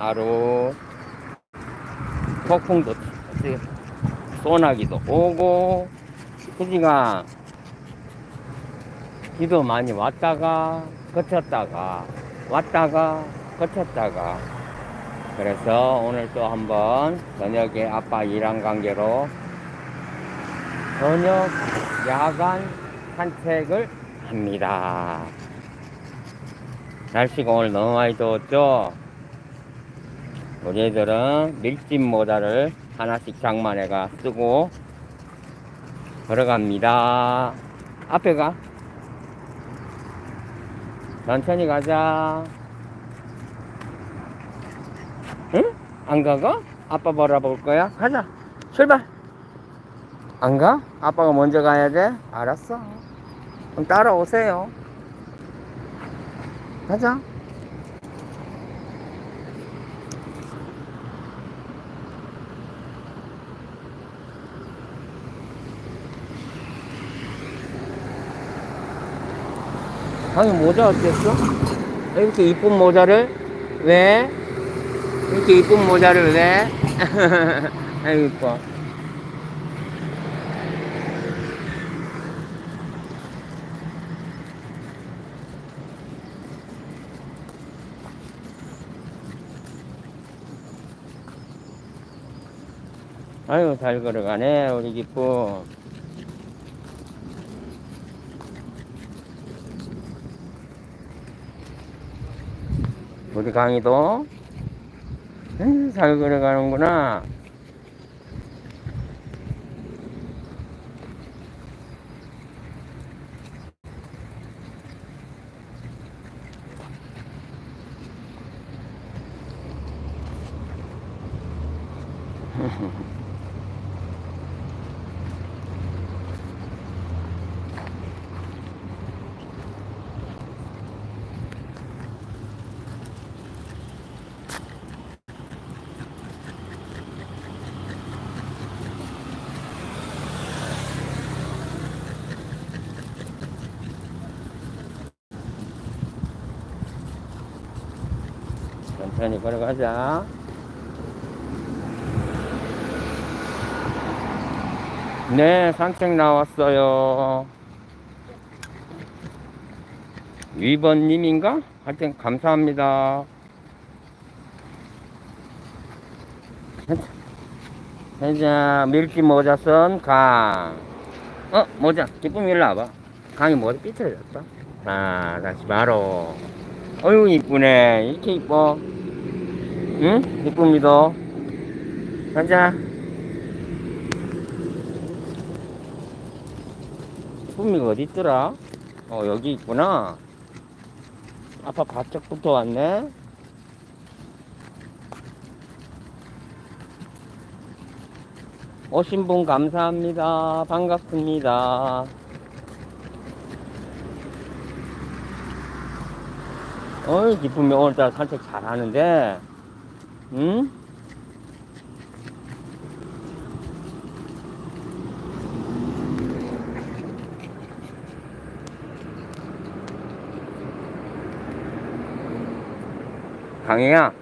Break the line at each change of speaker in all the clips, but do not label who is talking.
바로 폭풍도 소나기도 오고 그지가 비도 많이 왔다가 그쳤다가 왔다가 그쳤다가 그래서 오늘 또 한번 저녁에 아빠 일한 관계로 저녁 야간 산책을 합니다. 날씨가 오늘 너무 많이 더웠죠? 애들은 밀짚 모자를 하나씩 장만해가 쓰고 걸어갑니다. 앞에 가. 천천히 가자. 응? 안 가가? 아빠 바라볼 거야? 가자. 출발. 안 가? 아빠가 먼저 가야 돼? 알았어. 그럼 따라오세요. 가자. 방이 모자 어땠어? 이렇게 이쁜 모자를 왜? 이렇게 이쁜 모자를 왜? 아이고 이뻐 아유 잘 걸어가네 우리 기쁨 우리 강이도 잘 걸어가는구나. 천천히 걸어가자. 네, 산책 나왔어요. 위번님인가? 하여튼 감사합니다. 자, 밀짚 모자 쓴 강. 어, 모자. 기쁨 일로 와봐. 강이 모자 삐뚤어졌다. 아, 다시 바로. 어유 이쁘네. 이렇게 이뻐. 응? 이쁩니다. 가자. 이쁨이가 어디 있더라? 어, 여기 있구나. 아빠 바짝부터 왔네. 오신 분 감사합니다. 반갑습니다. 어이, 기쁨이 오늘따라 산책 잘 하는데, 응? 강희야.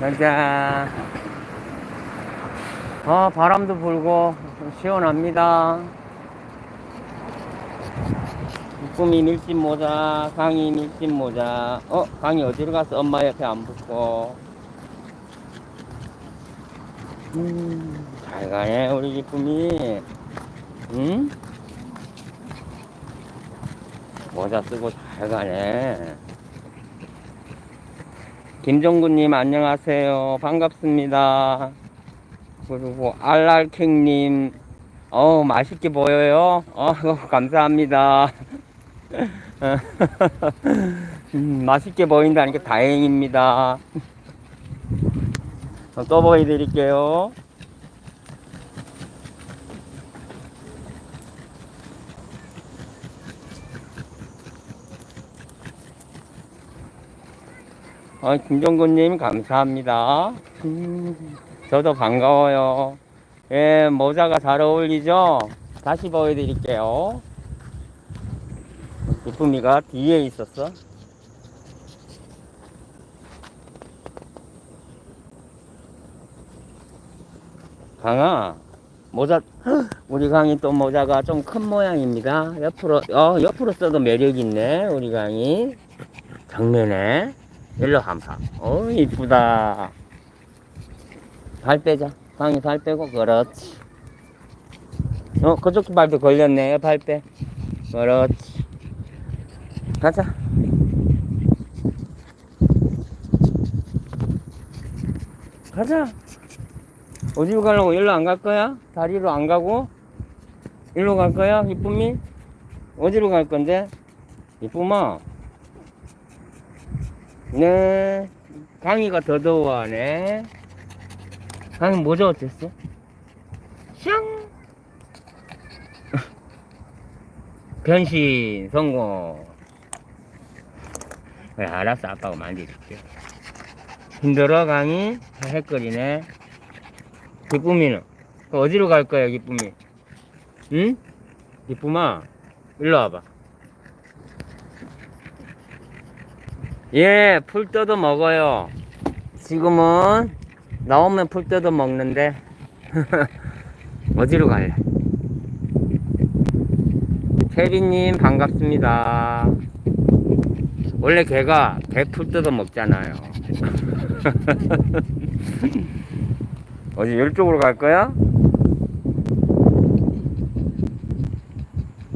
가자. 아, 바람도 불고, 시원합니다. 꿈이 밀짚 모자, 강이 밀짚 모자. 어, 강이 어디로 갔어? 엄마 옆에 안 붙고. 음, 잘 가네, 우리 기쁨이. 응? 모자 쓰고 잘 가네. 김정구님, 안녕하세요. 반갑습니다. 그리고 알랄킹님, 어 맛있게 보여요. 어, 감사합니다. 음, 맛있게 보인다니까 다행입니다. 어, 또 보여드릴게요. 어, 김종근님 감사합니다. 음, 저도 반가워요. 예, 모자가 잘 어울리죠? 다시 보여드릴게요. 거품이가 뒤에 있었어. 강아, 모자, 우리 강이 또 모자가 좀 큰 모양입니다. 옆으로, 어, 옆으로 써도 매력 있네, 우리 강이. 정면에, 일로 한방. 어, 이쁘다. 발 빼자. 강이 발 빼고, 그렇지. 어, 그쪽도 발도 걸렸네, 발 빼. 그렇지. 가자. 가자. 어디로 가려고? 일로 안 갈 거야? 다리로 안 가고? 일로 갈 거야? 이쁨이? 어디로 갈 건데? 이쁨아. 네. 강이가 더 더워하네. 강이 모자 어땠어? 샹! 변신 성공. 그래, 알았어. 아빠가 만져줄게. 힘들어, 강이? 헷거리네. 기쁨이는? 그 어디로 갈 거야, 기쁨이? 응? 기쁨아, 일로 와봐. 예, 풀 뜯어 먹어요. 지금은 나오면 풀 뜯어 먹는데, 어디로 갈래? 태빈님, 반갑습니다. 원래 걔가 개풀 뜯어 먹잖아요. 어디 이쪽으로 갈 거야?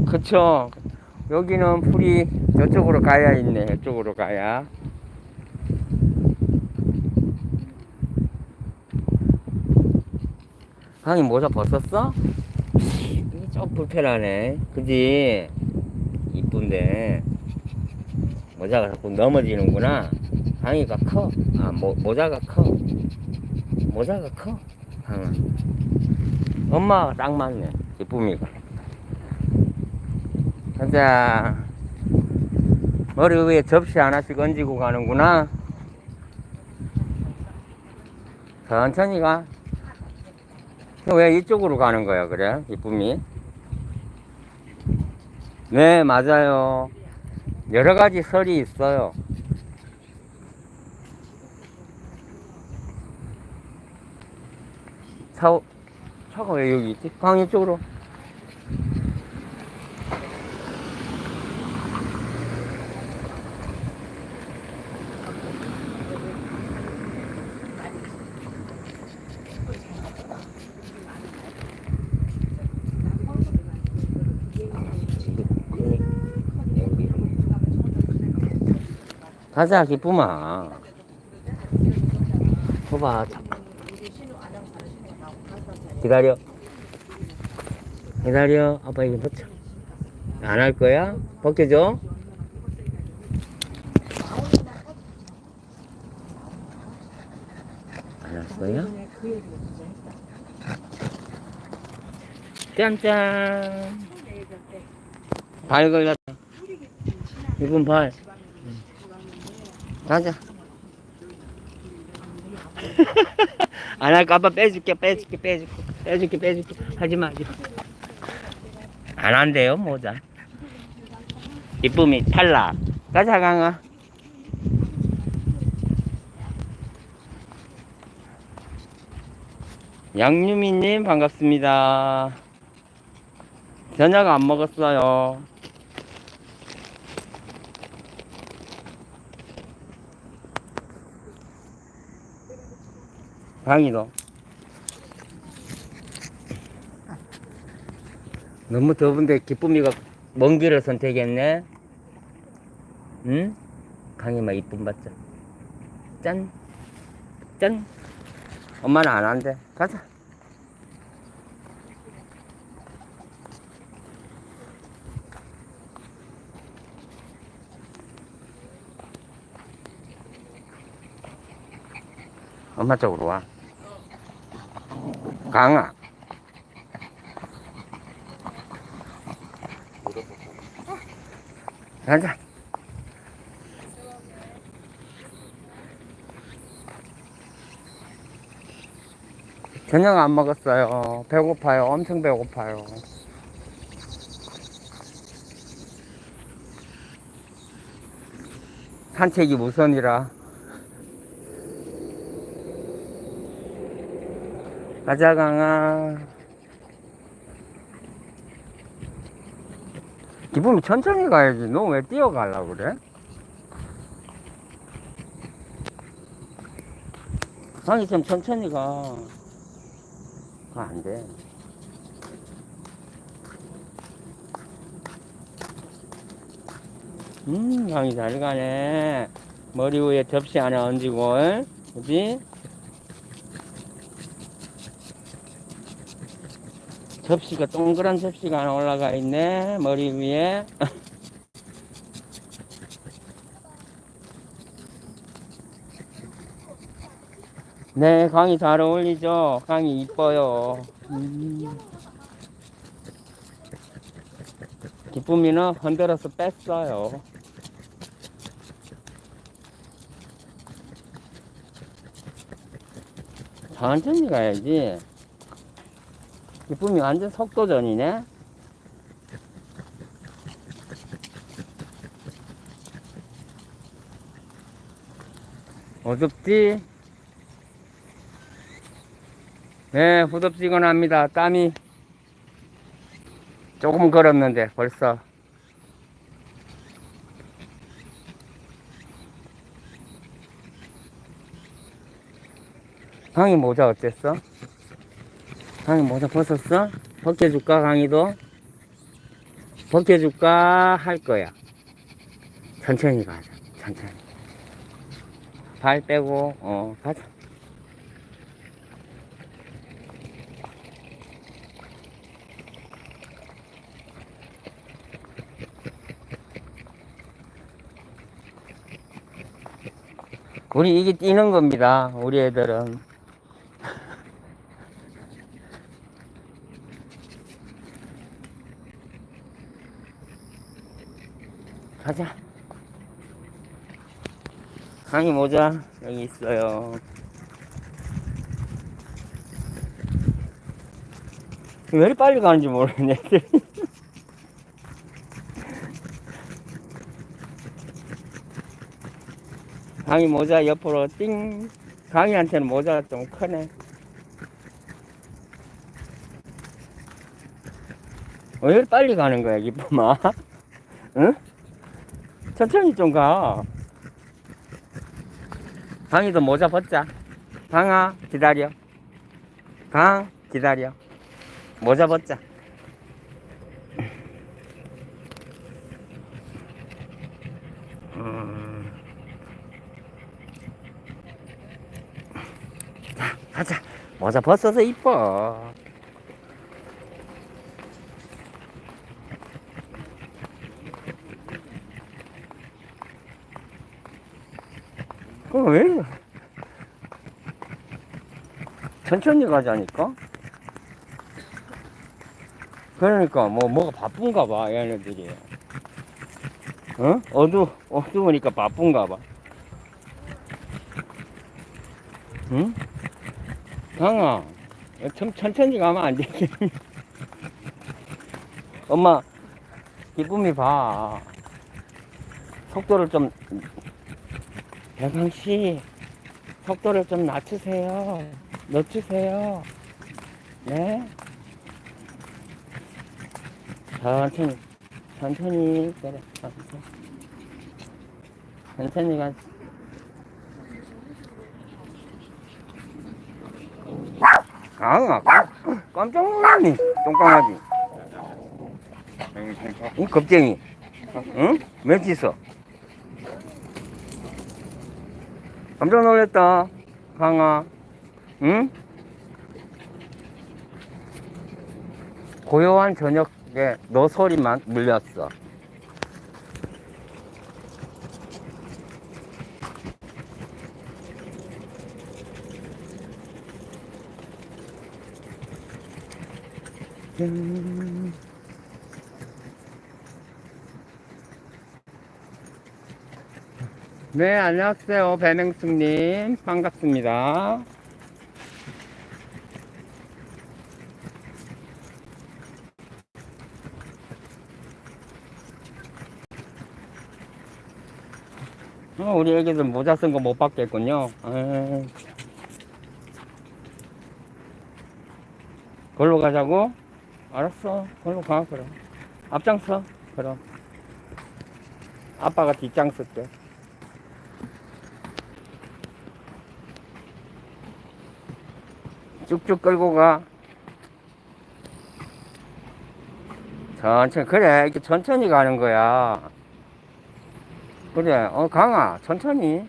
그쵸. 여기는 풀이 저쪽으로 가야 있네. 이쪽으로 가야. 강이 모자 벗었어? 이게 좀 불편하네. 그지? 이쁜데. 모자가 자꾸 넘어지는구나. 강이가 커. 아, 모, 모자가 커. 모자가 커. 강아. 엄마가 딱 맞네. 기쁨이가. 가자. 머리 위에 접시 하나씩 얹고 가는구나. 천천히 가. 왜 이쪽으로 가는 거야, 그래? 이쁨이? 네, 맞아요. 여러 가지 설이 있어요. 차, 차가 왜 여기 있지? 강이 쪽으로. 가자, 기쁨아. 봐봐. 기다려. 기다려. 아빠 이거 벗자. 안 할 거야? 벗겨줘. 안 할 거야? 짠짠. 발 걸렸다. 이분 발. 가자. 안 할까? 아빠 빼줄게, 빼줄게, 빼줄게, 빼줄게, 빼줄게. 하지 마, 하지 마. 안 한대요, 모자. 이쁨이 탈락. 가자, 강아. 양유미님, 반갑습니다. 저녁 안 먹었어요. 강이도. 너무 더운데 기쁨이가 먼 길을 선택했네. 응? 강이만 이쁨 받자. 짠. 짠. 엄마는 안 한대. 가자. 엄마 쪽으로 와. 강아. 가자. 저녁 안 먹었어요. 배고파요. 엄청 배고파요. 산책이 우선이라. 가자, 강아. 기분이 천천히 가야지. 너 왜 뛰어가려고 그래? 강이 좀 천천히 가. 가, 안 돼. 음, 강이 잘 가네. 머리 위에 접시 하나 얹고, 응? 그지? 접시가 동그란 접시가 하나 올라가 있네. 머리 위에. 네, 강이 잘 어울리죠? 강이 이뻐요. 음. 기쁨이는 흔들어서 뺐어요. 천천히 가야지. 기쁨이 완전 속도전이네. 어둡지? 네, 후덥지근합니다. 땀이 조금 걸었는데 벌써 강이 모자 어땠어? 강이 모자 벗었어? 벗겨줄까 강이도? 벗겨줄까 할 거야. 천천히 가자 천천히. 발 빼고 어 가자. 우리 이게 뛰는 겁니다 우리 애들은 가자. 강이 모자 여기 있어요. 왜 이렇게 빨리 가는지 모르겠네. 강이 모자 옆으로 띵. 강이한테는 모자가 좀 크네. 왜 이렇게 빨리 가는 거야, 기쁨아? 응? 천천히 좀 가. 강이도 모자 벗자. 강아, 기다려. 강, 기다려. 모자 벗자. 음. 자, 가자. 모자 벗어서 이뻐. 그거 왜 이래? 천천히 가자니까? 그러니까 뭐 뭐가 바쁜가 봐 얘네들이 어? 어두 어두우니까 바쁜가 봐 응? 강아 좀 천천히 가면 안 되겠니? 엄마 기쁨이 봐 속도를 좀 대강씨 속도를 좀 낮추세요. 늦추세요. 네? 천천히 천천히 그래 천천히 천천히 가 강아 깜짝 놀랐니 똥강아지. 이 겁쟁이. 응? 몇 있어 깜짝 놀랐다, 강아. 응? 고요한 저녁에 너 소리만 물렸어. 음. 네, 안녕하세요. 배맹숙님. 반갑습니다. 어, 우리 애기들 모자 쓴 거못 받겠군요. 에이. 걸로 가자고? 알았어. 걸로 가, 그럼. 앞장서, 그럼. 아빠가 뒷장 쓸게. 쭉쭉 끌고 가. 천천히, 그래. 이렇게 천천히 가는 거야. 그래, 어, 강아, 천천히.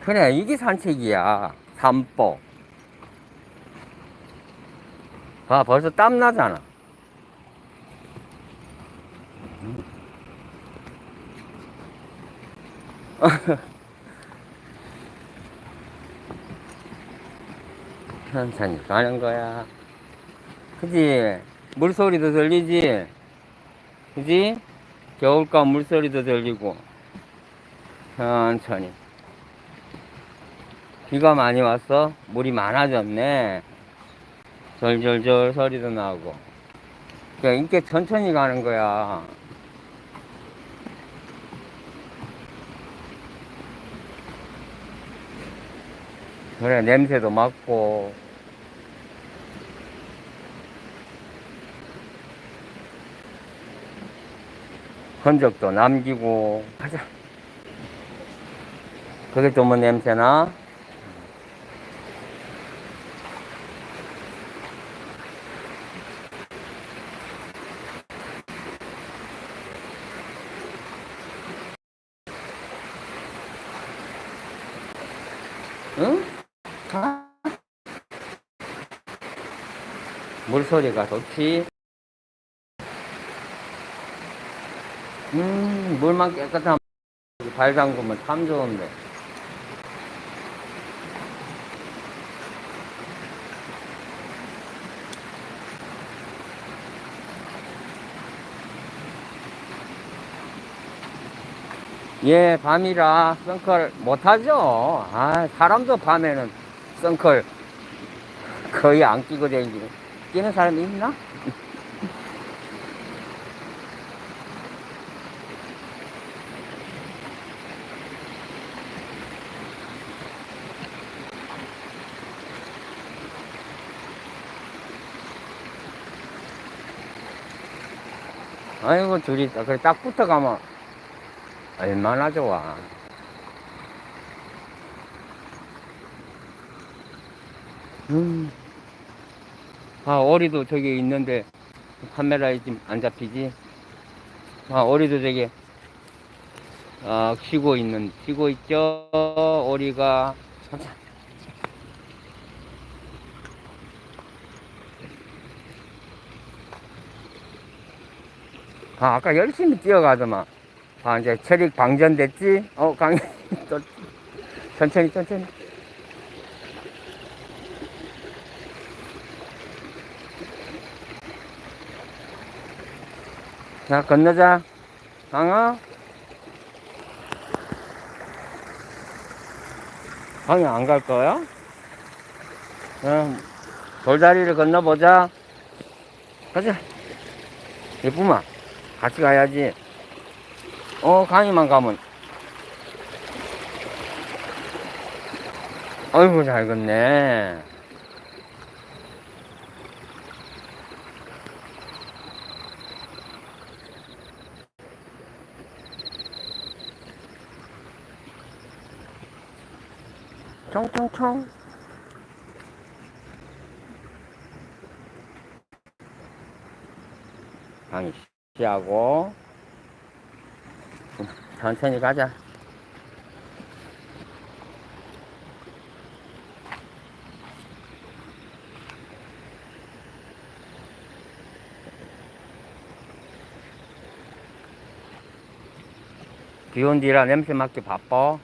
그래, 이게 산책이야. 산보. 봐, 벌써 땀 나잖아. 천천히 가는 거야. 그지? 물소리도 들리지? 그지? 겨울과 물소리도 들리고. 천천히. 비가 많이 왔어? 물이 많아졌네. 절절절 소리도 나고. 그러니까 이렇게 천천히 가는 거야. 그래, 냄새도 맡고. 흔적도 남기고. 가자. 그게 좀뭐 냄새나? 응? 가. 물소리가 좋지. 음, 물만 깨끗한 발 담그면 참 좋은데. 예, 밤이라 선클 못하죠. 아, 사람도 밤에는 선클 거의 안 끼고 다니고. 끼는 사람이 있나? 아이고, 둘이, 그래, 딱 붙어가면 얼마나 좋아. 음. 아, 오리도 저기 있는데 카메라에 지금 안 잡히지? 아, 오리도 저기 아, 쉬고 있는, 쉬고 있죠? 오리가. 아, 아까 열심히 뛰어가더만. 아, 이제 체력 방전됐지? 어, 강, 또, 천천히, 천천히. 자, 건너자. 강아. 강이 안 갈 거야? 응. 돌다리를 건너보자. 가자. 예쁘마. 같이 가야지. 어, 강이만 가면. 어이구, 잘 걷네. 총총총. 강이 시하고. 천천히 가자. 비온 뒤라 냄새 맡기 바빠.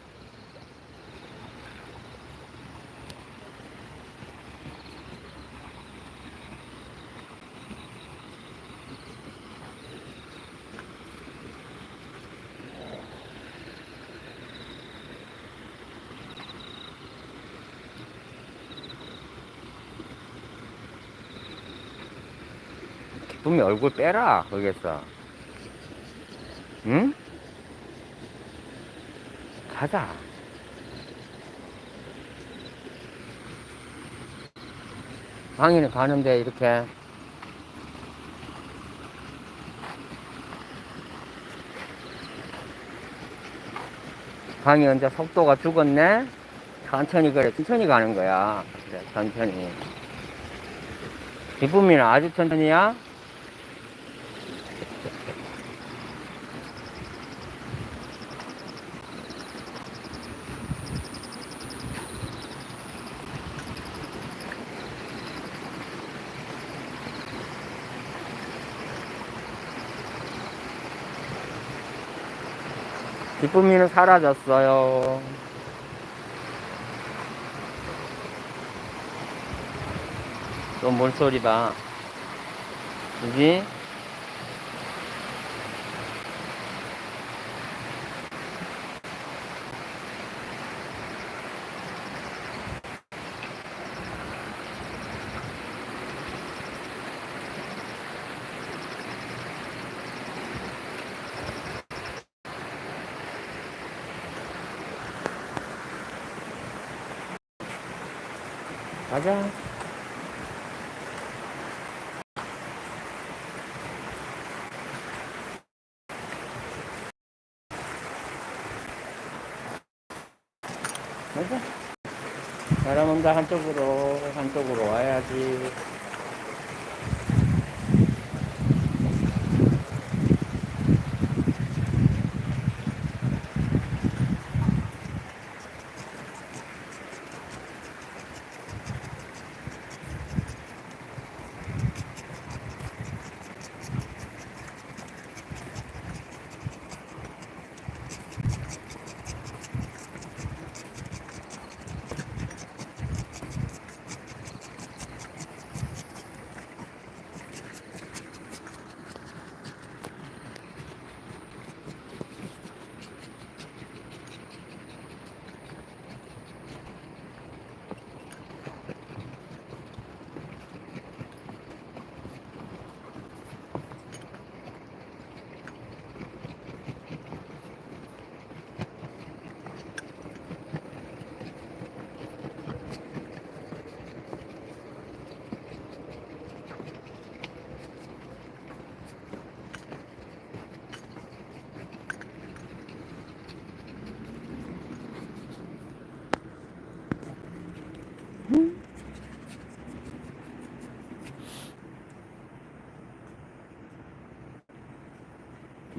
기쁨이 얼굴 빼라, 거기서. 응? 가자. 강의는 가는데 이렇게 강이 이제 속도가 죽었네 천천히 그래 천천히 가는 거야 그래 천천히 기쁨이는 아주 천천히야 기쁨이는 사라졌어요. 또 물소리다. 그지? 가자. 가자. 사람 온다 한쪽으로 한쪽으로 와야지.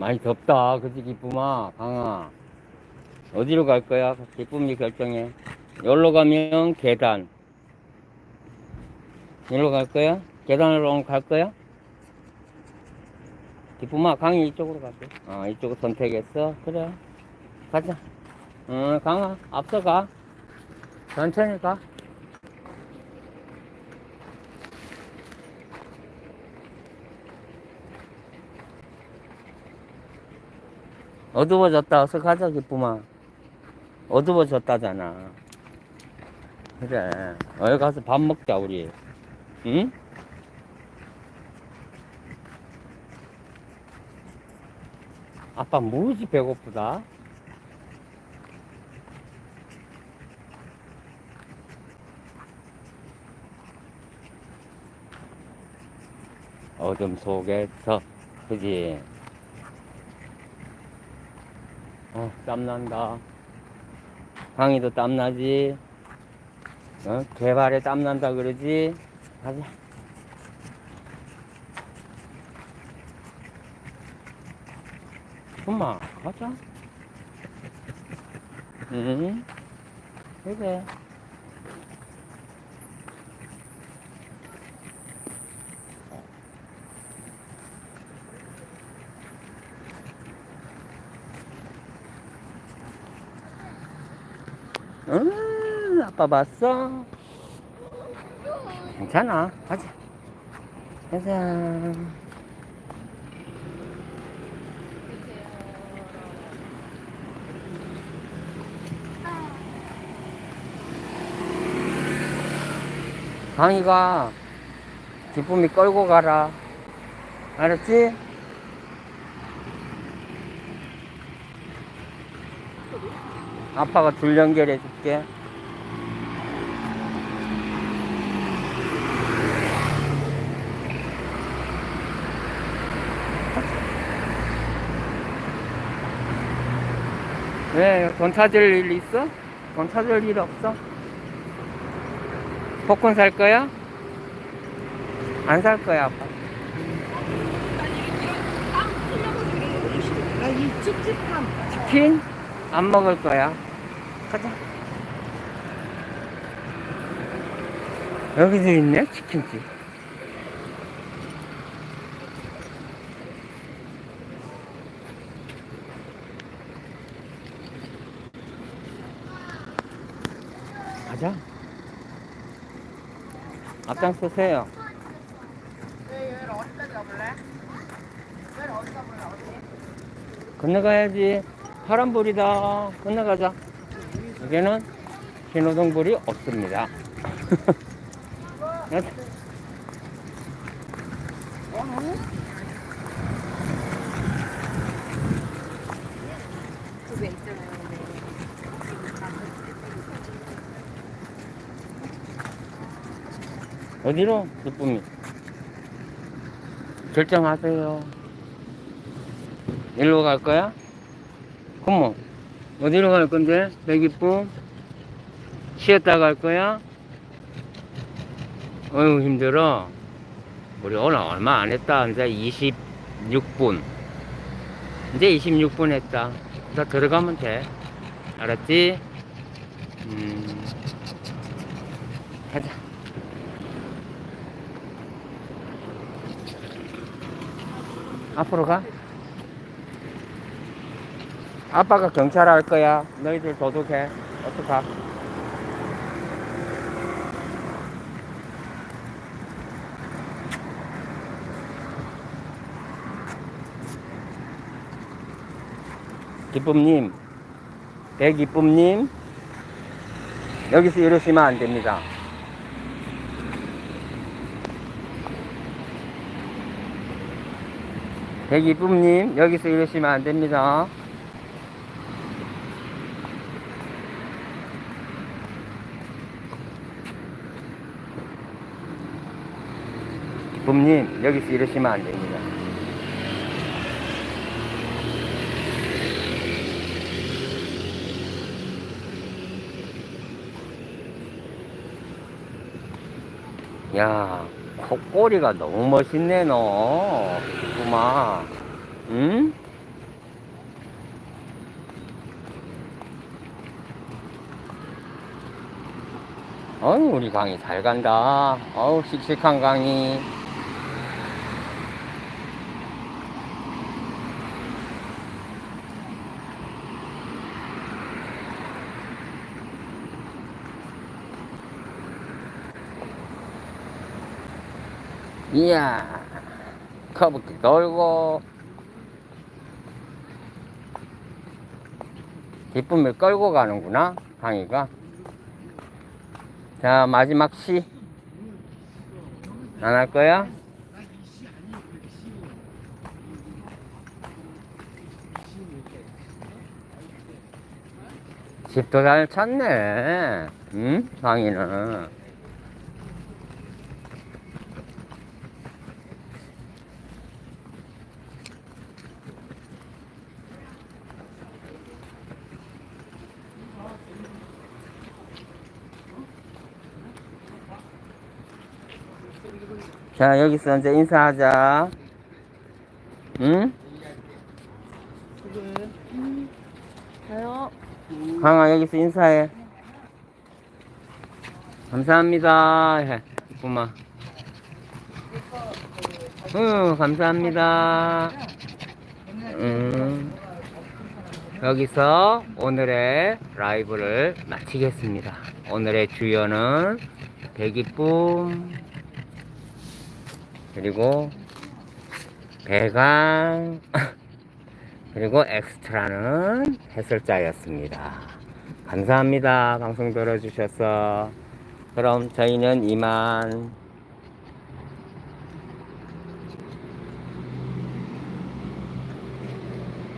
많이 덥다. 그지 기쁨아, 강아. 어디로 갈 거야? 기쁨이 결정해. 여기로 가면 계단. 여기로 갈 거야? 계단으로 갈 거야? 기쁨아, 강이 이쪽으로 갈게. 어, 이쪽으로 선택했어. 그래. 가자. 어, 강아, 앞서 가. 천천히 가. 어두워졌다. 어서 가자, 기쁨아. 어두워졌다잖아. 그래. 어디 가서 밥 먹자, 우리. 응? 아빠 무지 배고프다. 어둠 속에서, 그지? 어, 땀난다. 강이도 땀나지? 어? 개발에 땀난다 그러지? 가자. 엄마, 가자. 응? 그래. 응, 아빠 봤어? 괜찮아. 가자. 가자. 강이가 기쁨이 끌고 가라. 알았지? 아빠가 줄 연결해 줄게. 왜? 돈 찾을 일 있어? 돈 찾을 일 없어? 복권 살 거야? 안 살 거야, 아빠. 치킨? 안 먹을 거야. 가자. 여기도 있네, 치킨집. 가자. 앞장서세요.
얘를 어디다 잡을래? 얘를 어디다 볼래? 어디?
건너가야지. 파란불이다. 건너가자. 여기는 신호등불이 없습니다. 어디로? 기쁨이. 결정하세요. 일로 갈 거야? 그럼 어디로 갈 건데? 배기쁨? 쉬었다 갈 거야? 어휴, 힘들어. 우리 오늘 얼마 안 했다. 이제 26분. 이제 26분 했다. 다 들어가면 돼. 알았지? 음. 가자. 앞으로 가. 아빠가 경찰 할 거야. 너희들 도둑해. 어떡하? 기쁨님, 백기쁨님, 여기서 이러시면 안 됩니다. 백이쁨님 여기서 이러시면 안 됩니다. 기쁨님 여기서 이러시면 안 됩니다. 야, 콧꼬리가 너무 멋있네, 너. 구마. 응? 어우, 우리 강이 잘 간다. 어우, 씩씩한 강이. 이야, 커브기 돌고, 기쁨을 끌고 가는구나, 강이가. 자, 마지막 시. 안 할 거야? 집도 잘 찾네. 응? 강이는. 자, 여기서 이제 인사하자. 응?
가요.
강아, 여기서 인사해. 감사합니다. 해. 이쁘마. 응, 감사합니다. 음, 여기서 오늘의 라이브를 마치겠습니다. 오늘의 주연은 백이쁨, 그리고 배강, 그리고 엑스트라는 해설자였습니다. 감사합니다. 방송 들어주셔서. 그럼 저희는 이만